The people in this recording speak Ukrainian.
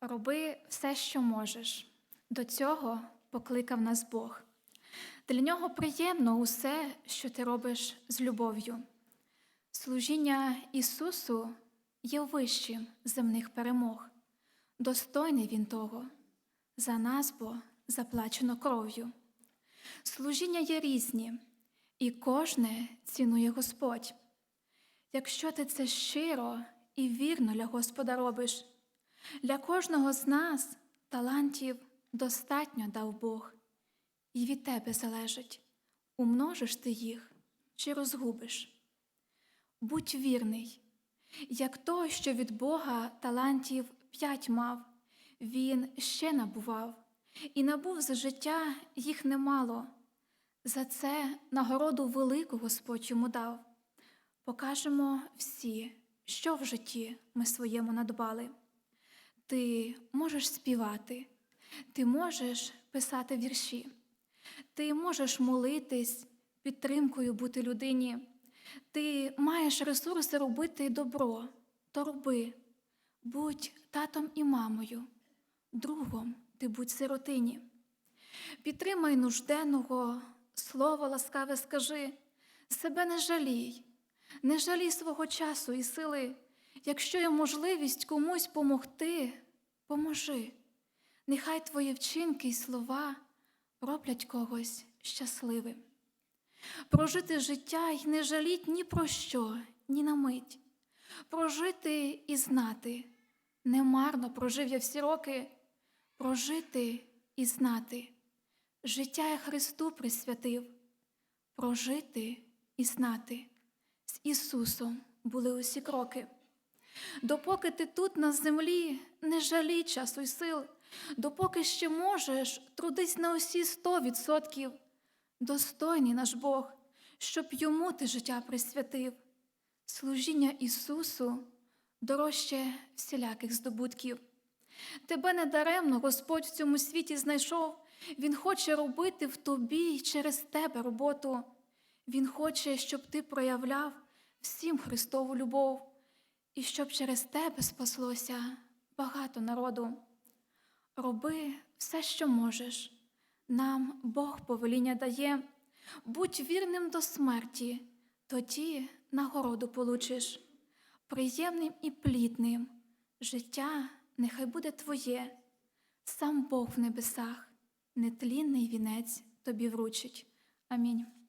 Роби все, що можеш. До цього покликав нас Бог. Для нього приємно усе, що ти робиш з любов'ю. Служіння Ісусу є вищим земних перемог. Достойний Він того, за нас бо заплачено кров'ю. Служіння є різні, і кожне цінує Господь. Якщо ти це щиро і вірно для Господа робиш, для кожного з нас талантів достатньо дав Бог, і від тебе залежить, умножиш ти їх чи розгубиш. Будь вірний, як той, що від Бога талантів п'ять мав, він ще набував, і набув за життя їх немало. За це нагороду велику Господь йому дав. Покажемо всі, що в житті ми своєму надбали. Ти можеш співати, ти можеш писати вірші, ти можеш молитись, підтримкою бути людині. Ти маєш ресурси робити добро, то роби. Будь татом і мамою, другом ти будь сиротині. Підтримай нужденного, слово ласкаве скажи, себе не жалій, не жалій свого часу і сили. Якщо є можливість комусь помогти, поможи. Нехай твої вчинки й слова роблять когось щасливим. Прожити життя й не жаліть ні про що, ні на мить. Прожити і знати. Немарно прожив я всі роки, прожити і знати. Життя я Христу присвятив, прожити і знати. З Ісусом були усі кроки. Допоки ти тут на землі, не жалій часу й сил, допоки ще можеш, трудись на усі сто відсотків. Достойний наш Бог, щоб йому ти життя присвятив. Служіння Ісусу дорожче всіляких здобутків. Тебе недаремно Господь в цьому світі знайшов, Він хоче робити в тобі й через тебе роботу. Він хоче, щоб ти проявляв всім Христову любов, і щоб через тебе спаслося багато народу. Роби все, що можеш. Нам Бог повеління дає, будь вірним до смерті, тоді нагороду получиш. Приємним і плідним життя нехай буде твоє, сам Бог в небесах, нетлінний вінець тобі вручить. Амінь.